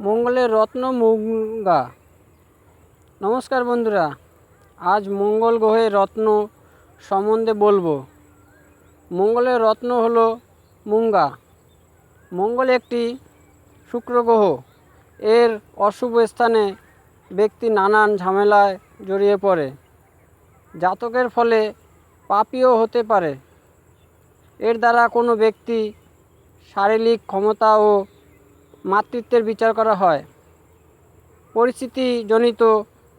মঙ্গলের রত্ন মুঙ্গা। নমস্কার বন্ধুরা, আজ মঙ্গল গ্রহের রত্ন সম্বন্ধে বলব। মঙ্গলের রত্ন হলো মুঙ্গা। মঙ্গল একটি শুক্র গ্রহ। এর অশুভ স্থানে ব্যক্তি নানান ঝামেলায় জড়িয়ে পড়ে। জাতকের ফলে পাপিও হতে পারে। এর দ্বারা কোনো ব্যক্তি শারীরিক ক্ষমতা ও মাতৃত্বের বিচার করা হয়। পরিস্থিতিজনিত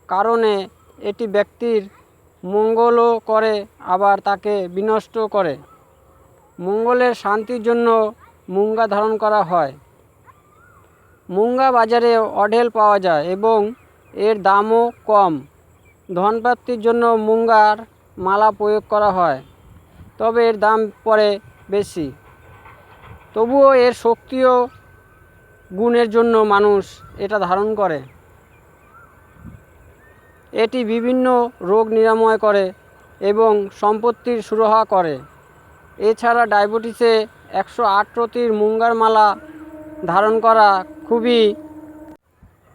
কারণে এটি ব্যক্তির মঙ্গলও করে, আবার তাকে বিনষ্ট করে। মঙ্গলের শান্তির জন্য মুঙ্গা ধারণ করা হয়। মুঙ্গা বাজারে অঢেল পাওয়া যায় এবং এর দামও কম। ধনপ্রাপ্তির জন্য মুঙ্গার মালা প্রয়োগ করা হয়, তবে এর দাম পড়ে বেশি। তবুও এর শক্তি ও গুণের জন্য মানুষ এটা ধারণ করে। এটি বিভিন্ন রোগ নিরাময় করে এবং সম্পত্তির সুরহা করে। এছাড়া ডায়াবেটিসে একশো আটটির মুঙ্গার মালা ধারণ করা খুবই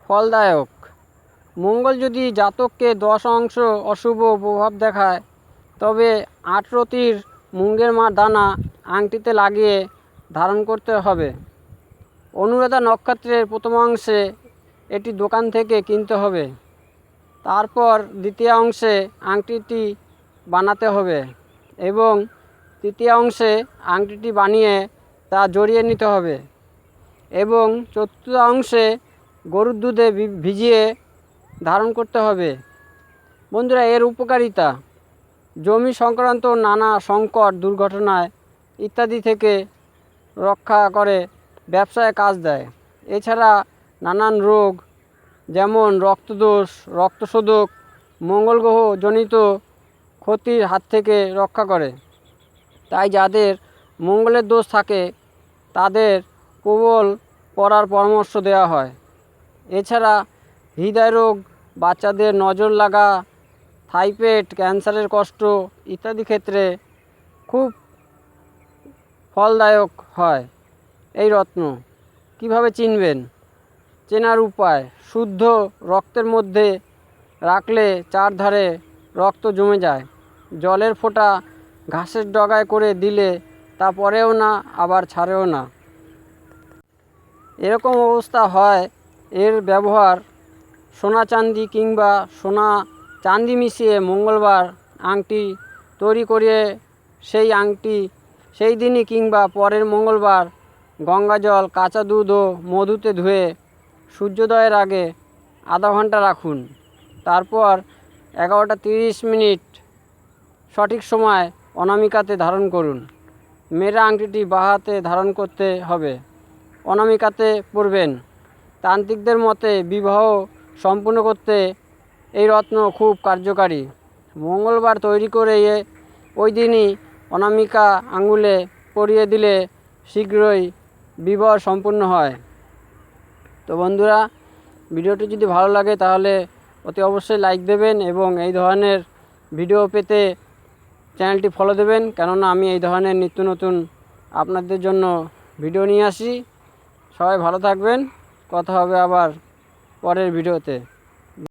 ফলদায়ক। মঙ্গল যদি জাতককে দশ অংশ অশুভ প্রভাব দেখায়, তবে আটরতির মুঙ্গের মা দানা আংটিতে লাগিয়ে ধারণ করতে হবে। অনুরাধা নক্ষত্রের প্রথমাংশে এটি দোকান থেকে কিনতে হবে। তারপর দ্বিতীয় অংশে আংটিটি বানাতে হবে এবং তৃতীয় অংশে আংটিটি বানিয়ে তা জড়িয়ে নিতে হবে এবং চতুর্থ অংশে গরুর দুধে ভিজিয়ে ধারণ করতে হবে। বন্ধুরা, এর উপকারিতা? জমি সংক্রান্ত নানা সংকট দুর্ঘটনায় ইত্যাদি থেকে রক্ষা করে ব্যবসায় কাজ দেয়। এছাড়া নানান রোগ যেমন রক্তদোষ, রক্তশোধক মঙ্গল গ্রহ জনিত ক্ষতির হাত থেকে রক্ষা করে। তাই যাদের মঙ্গলের দোষ থাকে, তাদের প্রবল পড়ার পরামর্শ দেওয়া হয়। এছাড়া হৃদয় রোগ, বাচ্চাদের নজর লাগা থাইপেট ক্যান্সারের কষ্ট ইত্যাদি ক্ষেত্রে খুব ফলদায়ক হয়। এই রত্ন, কীভাবে চিনবেন? চেনার উপায়, শুদ্ধ রক্তের মধ্যে রাখলে চারধারে রক্ত জমে যায়। জলের ফোঁটা ঘাসের ডগায় করে দিলে তা পরেও না, আবার ছাড়েও না। এরকম অবস্থা হয়, এর ব্যবহার সোনা চাঁদি কিংবা সোনা চাঁদি মিশিয়ে মঙ্গলবার আংটি তৈরি করে সেই আংটি সেই দিনই কিংবা পরের মঙ্গলবার গঙ্গা জল, কাঁচা দুধ ও মধুতে ধুয়ে সূর্যোদয়ের আগে আধা ঘণ্টা রাখুন। তারপর এগারোটা তিরিশ মিনিট সঠিক সময় অনামিকাতে ধারণ করুন। মেয়েরা আংটিটি বাহাতে ধারণ করতে হবে। অনামিকাতে পরবেন তান্ত্রিকদের মতে বিবাহ সম্পূর্ণ করতে এই রত্ন খুব কার্যকারী। মঙ্গলবার তৈরি করে ওই দিনই অনামিকা আঙুলে পরিয়ে দিলে শীঘ্রই বিবাহ সম্পূর্ণ হয়। তো বন্ধুরা, ভিডিওটি যদি ভালো লাগে তাহলে অতি অবশ্যই লাইক দেবেন এবং এই ধরনের ভিডিও পেতে চ্যানেলটি ফলো দেবেন। কেননা আমি এই ধরনের নিত্য নতুন আপনাদের জন্য ভিডিও নিয়ে আসি। সবাই ভালো থাকবেন। কথা হবে আবার পরের ভিডিওতে।